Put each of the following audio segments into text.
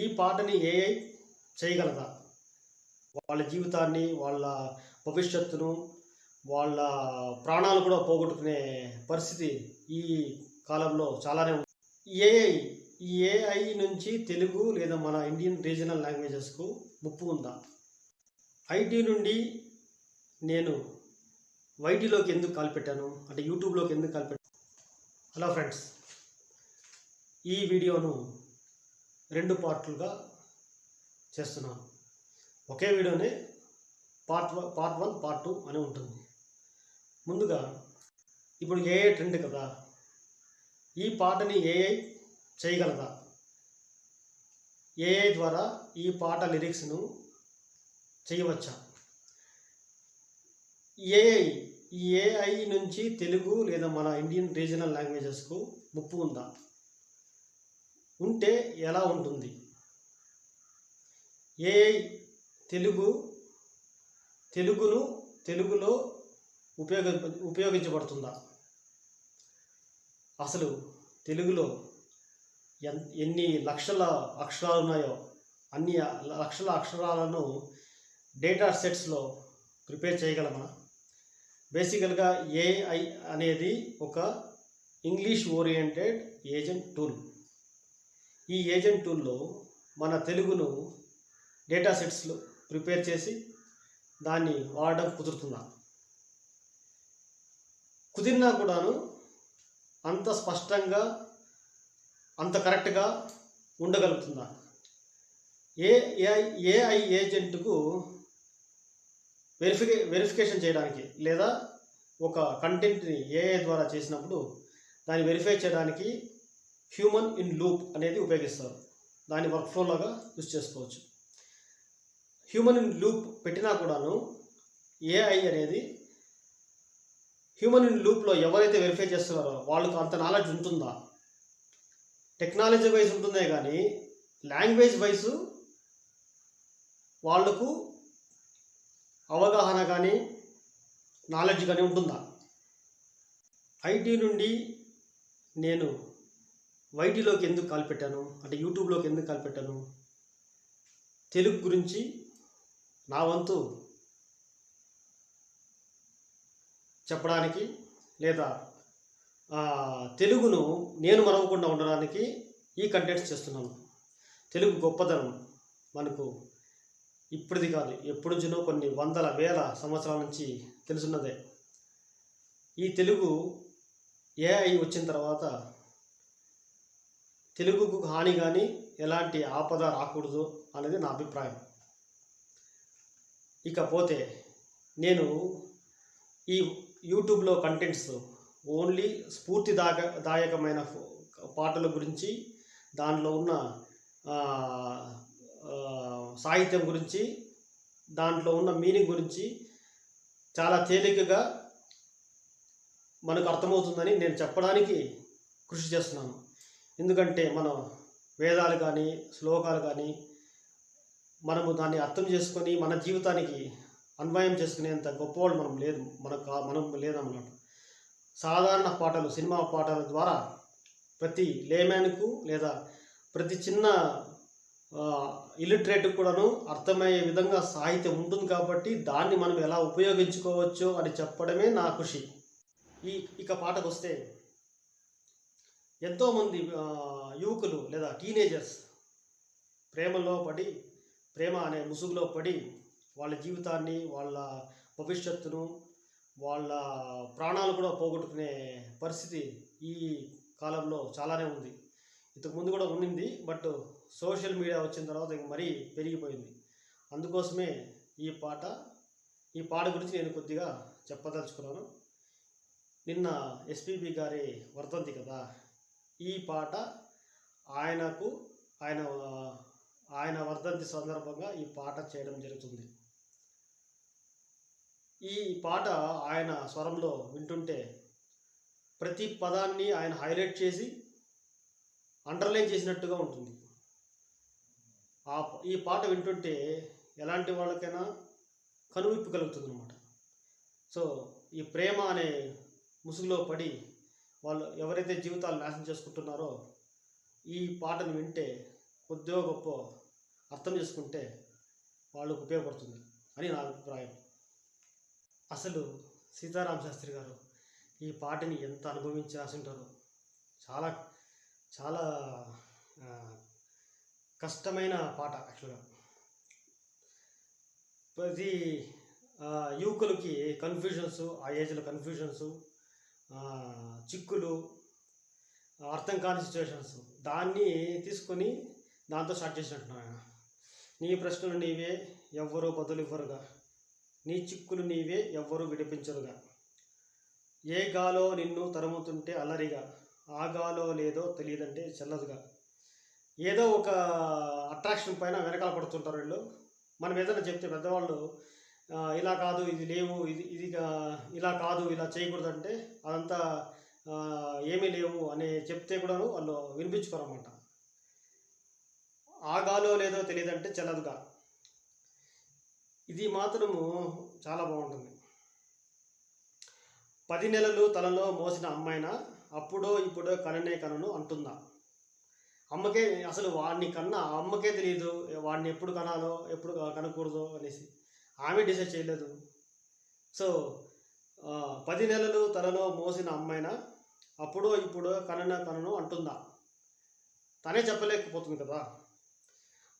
ఈ పాటని ఏఐ చేయగలదా? వాళ్ళ జీవితాన్ని వాళ్ళ భవిష్యత్తును వాళ్ళ ప్రాణాలు కూడా పోగొట్టుకునే పరిస్థితి ఈ కాలంలో చాలానే ఉంది. ఏఐ ఈ ఏఐ నుంచి తెలుగు లేదా మన ఇండియన్ రీజనల్ లాంగ్వేజెస్కు ముప్పు ఉందా? ఐటీ నుండి నేను వైటీలోకి ఎందుకు కాల్పెట్టాను అంటే యూట్యూబ్లోకి ఎందుకు కాల్పెట్టాను హలో ఫ్రెండ్స్ ఈ వీడియోను రెండు పార్ట్లుగా చేస్తున్నాను. ఒకే వీడియోనే part one part one part two అని ఉంటుంది. ముందుగా ఇప్పుడు ఏఐ ట్రెండ్ కదా? ఈ పాటని ఏఐ చేయగలదా? ఏఐ ద్వారా ఈ పాట లిరిక్స్ను చేయవచ్చా? ఏఐ ఈ ఏఐ నుంచి తెలుగు లేదా మన ఇండియన్ రీజనల్ లాంగ్వేజెస్కు ముప్పు ఉందా? ఉంటే ఎలా ఉంటుంది? ఏఐ తెలుగు తెలుగును తెలుగులో ఉపయోగ ఉపయోగించబడుతుందా? అసలు తెలుగులో ఎన్ ఎన్ని లక్షల అక్షరాలు ఉన్నాయో అన్ని లక్షల అక్షరాలను డేటా సెట్స్లో ప్రిపేర్ చేయగలమా? బేసికల్గా ఏఐ అనేది ఒక ఇంగ్లీష్ ఓరియంటెడ్ ఏజెంట్ టూల్. ఈ ఏజెంట్ టూల్లో మన తెలుగును డేటా సెట్స్లో ప్రిపేర్ చేసి దాన్ని వాడడం కుదురుతుందా? కుదిరినా కూడాను అంత స్పష్టంగా అంత కరెక్ట్గా ఉండగలుగుతుందా? ఏఐ ఏఐ ఏజెంట్కు వెరిఫికే వెరిఫికేషన్ చేయడానికి లేదా ఒక కంటెంట్ని ఏఐ ద్వారా చేసినప్పుడు దాన్ని వెరిఫై చేయడానికి హ్యూమన్ ఇన్ లూప్ అనేది ఉపయోగిస్తారు. దాని వర్క్ ఫ్లో లాగా యూజ్ చేసుకోవచ్చు. హ్యూమన్ ఇన్ లూప్ పెట్టినా కూడాను ఏఐ అనేది హ్యూమన్ ఇన్ లూప్లో ఎవరైతే వెరిఫై చేస్తున్నారో వాళ్ళకు అంత నాలెడ్జ్ ఉంటుందా? టెక్నాలజీ వైజ్ ఉంటుందే కానీ లాంగ్వేజ్ వైజ్ వాళ్ళకు అవగాహన కానీ నాలెడ్జ్ కానీ ఉంటుందా? ఐటీ నుండి నేను వైటీలోకి ఎందుకు కాల్ పెట్టాను? అంటే యూట్యూబ్లోకి ఎందుకు కాల్ పెట్టాను? తెలుగు గురించి నా వంతు చెప్పడానికి లేదా తెలుగును నేను మరవకుండా ఉండడానికి ఈ కంటెంట్స్ చేస్తున్నాను. తెలుగు గొప్పదనం మనకు ఇప్పటిది కాదు. ఎప్పటి నుంచినో కొన్ని వందల వేల సంవత్సరాల నుంచి తెలుసున్నదే. ఈ తెలుగు ఏఐ వచ్చిన తర్వాత తెలుగుకు హాని కానీ ఎలాంటి ఆపద రాకూడదు అనేది నా అభిప్రాయం. ఇకపోతే నేను ఈ యూట్యూబ్లో కంటెంట్స్ ఓన్లీ స్ఫూర్తిదాయక దాయకమైన పాటల గురించి దానిలో ఉన్న సాహిత్యం గురించి దాంట్లో ఉన్న మీనింగ్ గురించి చాలా తేలికగా మనకు అర్థమవుతుందని నేను చెప్పడానికి కృషి చేస్తున్నాను. ఎందుకంటే మనం వేదాలు కానీ శ్లోకాలు కానీ మనము దాన్ని అర్థం చేసుకొని మన జీవితానికి అన్వయం చేసుకునేంత గొప్పవాళ్ళు మనం లేదు. మనకు మనం లేదన్నమాట. సాధారణ పాటలు సినిమా పాటల ద్వారా ప్రతి లేమ్యాన్కు లేదా ప్రతి చిన్న ఇలిటరేట్కి కూడాను అర్థమయ్యే విధంగా సాహిత్యం ఉంటుంది కాబట్టి దాన్ని మనం ఎలా ఉపయోగించుకోవచ్చో అని చెప్పడమే నా కృషి. ఈ ఇక పాటకు వస్తే ఎంతోమంది యువకులు లేదా టీనేజర్స్ ప్రేమలో పడి ప్రేమ అనే ముసుగులో పడి వాళ్ళ జీవితాన్ని వాళ్ళ భవిష్యత్తును వాళ్ళ ప్రాణాలు కూడా పోగొట్టుకునే పరిస్థితి ఈ కాలంలో చాలానే ఉంది. ఇంతకు ముందు కూడా ఉండింది బట్ సోషల్ మీడియా వచ్చిన తర్వాత ఇంక మరీ పెరిగిపోయింది. అందుకోసమే ఈ పాట ఈ పాట గురించి నేను కొద్దిగా చెప్పదలుచుకున్నాను. నిన్న ఎస్పీబీ గారి వర్తంతి కదా? ఈ పాట ఆయనకు ఆయన ఆయన వర్ధంతి సందర్భంగా ఈ పాట చేయడం జరుగుతుంది. ఈ పాట ఆయన స్వరంలో వింటుంటే ప్రతి పదాన్ని ఆయన హైలైట్ చేసి అండర్లైన్ చేసినట్టుగా ఉంటుంది. ఆ ఈ పాట వింటుంటే ఎలాంటి వాళ్ళకైనా కనువిప్పు కలుగుతుంది అనమాట సో ఈ ప్రేమ అనే ముసుగులో పడి వాళ్ళు ఎవరైతే జీవితాలు నాశనం చేసుకుంటున్నారో ఈ పాటను వింటే కొద్దిగా గొప్ప అర్థం చేసుకుంటే వాళ్ళకు ఉపయోగపడుతుంది అని నా అభిప్రాయం. అసలు సీతారామ శాస్త్రి గారు ఈ పాటని ఎంత అనుభవించాల్సి ఉంటారో చాలా చాలా కష్టమైన పాట యాక్చువల్గా. ప్రతి యువకులకి కన్ఫ్యూజన్స్ ఆ ఏజ్లో కన్ఫ్యూజన్స్ చిక్కులు అర్థం కాని సిచ్యువేషన్స్ దాన్ని తీసుకొని దాంతో స్టార్ట్ చేసినట్టున్నాను ఆయన. నీ ప్రశ్నలు నీవే ఎవ్వరూ బదులు ఇవ్వరుగా. నీ చిక్కులు నీవే ఎవ్వరూ విడిపించరుగా. ఏ గాలో నిన్ను తరుముతుంటే అల్లరిగా ఆ గాలో లేదో తెలియదంటే చెల్లదుగా. ఏదో ఒక అట్రాక్షన్ పైన వెనకాల పడుతుంటారు వీళ్ళు. మనం ఏదైనా చెప్తే పెద్దవాళ్ళు ఇలా కాదు ఇది లేవు ఇది ఇది ఇలా కాదు ఇలా చేయకూడదు అంటే అదంతా ఏమీ లేవు అని చెప్తే కూడాను వాళ్ళు వినిపించుకోరన్నమాట. ఆగాలో లేదో తెలియదంటే చెల్లదుగా ఇది మాత్రము చాలా బాగుంటుంది. పది నెలలు తలలో మోసిన అమ్మాయిన అప్పుడో ఇప్పుడో కననే కనను అంటుందా? అమ్మకే అసలు వాడిని కన్నా అమ్మకే తెలియదు వాడిని ఎప్పుడు కనాలో ఎప్పుడు కనకూడదో అనేసి. ఆమె డిసైడ్ చేయలేదు. సో పది నెలలు తలలో మోసిన అమ్మాయిన అప్పుడో ఇప్పుడో కనన కనను అంటుందా? తనే చెప్పలేకపోతుంది కదా.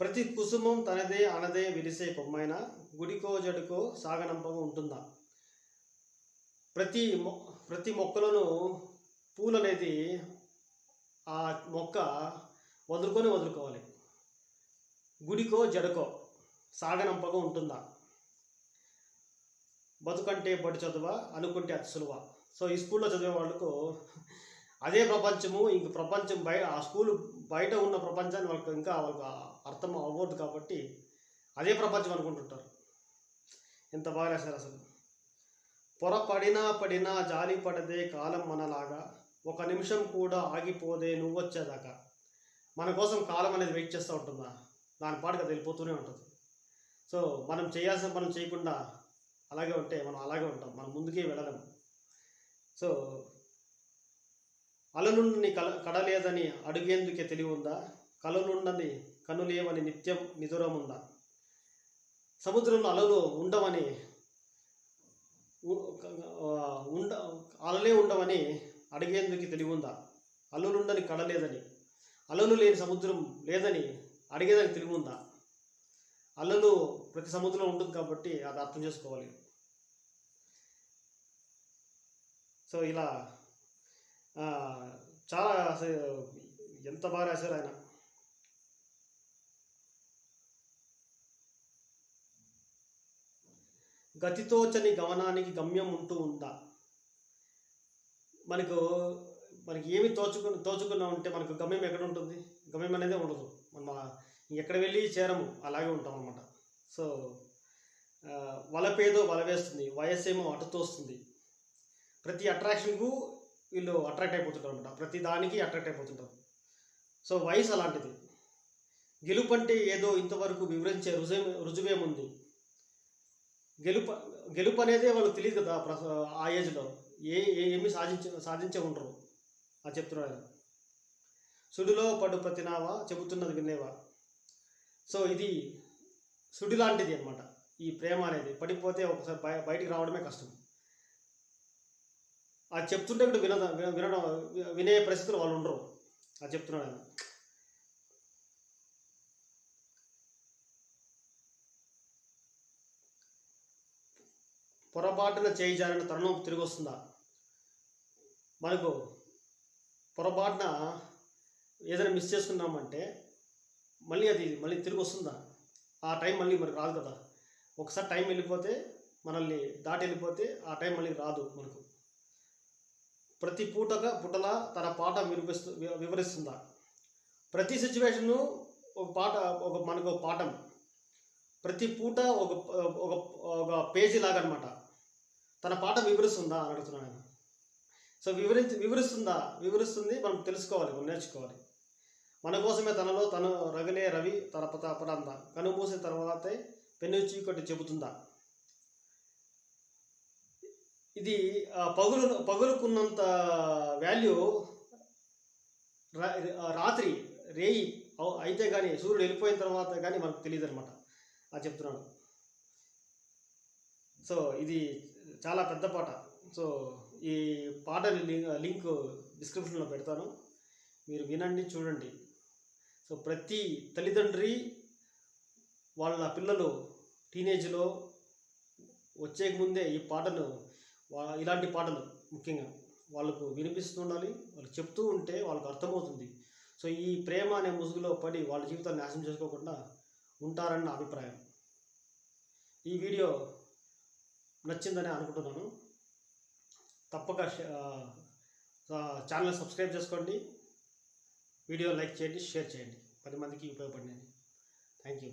ప్రతి కుసుమం తనదే అనదే విరిసే కొమ్మైన గుడికో జడుకో సాగనంపగా ఉంటుందా? ప్రతి మొ ప్రతి మొక్కలను పూలు అనేది ఆ మొక్క వదులుకొని వదులుకోవాలి. గుడికో జడకో సాగనంపగా ఉంటుందా? బతుకంటే బడి చదువ? అనుకుంటే అతి సులువ. సో ఈ స్కూల్లో చదివే వాళ్ళకు అదే ప్రపంచము ఇంక ప్రపంచం బయట ఆ స్కూల్ బయట ఉన్న ప్రపంచాన్ని వాళ్ళకి ఇంకా వాళ్ళకి అర్థం అవ్వదు కాబట్టి అదే ప్రపంచం అనుకుంటుంటారు. ఎంత బాగా రాశారు అసలు. పొరపడినా పడినా జాలి పడదే కాలం మనలాగా ఒక నిమిషం కూడా ఆగిపోదే నువ్వు వచ్చేదాకా. మన కోసం కాలం అనేది వెయిట్ చేస్తూ ఉంటుందా? దాని పాటుగా అది వెళ్ళిపోతూనే ఉంటుంది. సో మనం చేయాల్సిన మనం చేయకుండా అలాగే ఉంటే మనం అలాగే ఉంటాం. మనం ముందుకే వెళ్ళడం సో అలనుండని కల కడలేదని అడుగేందుకే తెలివి ఉందా కలలుండని కనులేవని నిత్యం నిదురం ఉందా సముద్రంలో అలలు ఉండవని ఉండ అలలే ఉండవని అడిగేందుకు తెలివి ఉందా అలలుండని కడలేదని అలలు లేని సముద్రం లేదని అడిగేదానికి తెలివి ఉందా అల్లలు ప్రతి సముద్రంలో ఉంటుంది కాబట్టి అది అర్థం చేసుకోవాలి. సో ఇలా చాలా అసలు ఎంత బాగా రాశారు ఆయన. గతితోచని గమనానికి గమ్యం ఉంటూ ఉందా మనకు మనకి ఏమి తోచుకుని తోచుకున్నా ఉంటే మనకు గమ్యం ఎక్కడ ఉంటుంది? గమ్యం అనేది ఉండదు. మన ఎక్కడ వెళ్ళి చేరము అలాగే ఉంటాం అనమాట సో వలపేదో వల వేస్తుంది వయస్సేమో అటుతోస్తుంది ప్రతి అట్రాక్షన్కు వీళ్ళు అట్రాక్ట్ అయిపోతుంటారు అనమాట ప్రతి దానికి అట్రాక్ట్ అయిపోతుంటారు. సో వయసు అలాంటిది. గెలుపు అంటే ఏదో ఇంతవరకు వివరించే రుజువే రుజువేముంది. గెలుపు గెలుపు అనేది వాళ్ళకి తెలియదు కదా ఆ ఏజ్లో. ఏ ఏమి ఏమీ సాధించ సాధించే ఉండరు. అది చెప్తున్నారు ఆయన. సుడిలో పడు ప్రతినావా చెబుతున్నది వినేవా సో ఇది సుడి లాంటిది అనమాట ఈ ప్రేమ అనేది పడిపోతే ఒకసారి బయ బయటికి రావడమే కష్టం. అది చెప్తుంటే కూడా వినద విన- వినడం వినే పరిస్థితులు వాళ్ళు ఉండరు. అది చెప్తున్నాడు ఆయన. పొరపాటున చేయి జారిన తరుణం తిరిగి వస్తుందా? మనకు పొరపాటున ఏదైనా మిస్ చేసుకున్నామంటే మళ్ళీ అది మళ్ళీ తిరిగి వస్తుందా ఆ టైం మళ్ళీ మరి రాదు కదా. ఒకసారి టైం వెళ్ళిపోతే మనల్ని దాటి వెళ్ళిపోతే ఆ టైం మళ్ళీ రాదు మనకు. ప్రతి పూటగా పుటలా తన పాట వినిపిస్తూ వివరిస్తుందా? ప్రతి సిచ్యువేషను ఒక పాట ఒక మనకు ఒక పాఠం. ప్రతి పూట ఒక ఒక ఒక పేజీ లాగా అనమాట తన పాట వివరిస్తుందా అని అడుగుతున్నాను సో వివరించి వివరిస్తుందా? వివరిస్తుంది మనం తెలుసుకోవాలి మనం నేర్చుకోవాలి. మన కోసమే తనలో తను రగిలే రవి తన పతాపడంత కనుమూసిన తర్వాతే పెన్ను చీకటి చెబుతుందా? ఇది పగులు పగులుకున్నంత వాల్యూ రాత్రి రేయి అవు- అయితే కానీ సూర్యుడు వెళ్ళిపోయిన తర్వాత కానీ మనకు తెలియదు అనమాట అది చెప్తున్నాను. సో ఇది చాలా పెద్ద పాట. సో ఈ పాట లింక్ డిస్క్రిప్షన్లో పెడతాను. మీరు వినండి చూడండి. సో ప్రతి తల్లిదండ్రి వాళ్ళ పిల్లలు టీనేజ్లో వచ్చే ముందే ఈ పాటను ఇలాంటి పాటలు ముఖ్యంగా వాళ్ళకు వినిపిస్తూ ఉండాలి వాళ్ళు చెప్తూ ఉంటే వాళ్ళకు అర్థమవుతుంది. సో ఈ ప్రేమ అనే ముసుగులో పడి వాళ్ళ జీవితాన్ని నాశనం చేసుకోకుండా ఉంటారని నా అభిప్రాయం. ఈ వీడియో నచ్చిందని అనుకుంటున్నాను. తప్పక ఛానల్ సబ్స్క్రైబ్ చేసుకోండి. వీడియో లైక్ చేయండి షేర్ చేయండి. పది మందికి ఉపయోగపడినది. Thank you.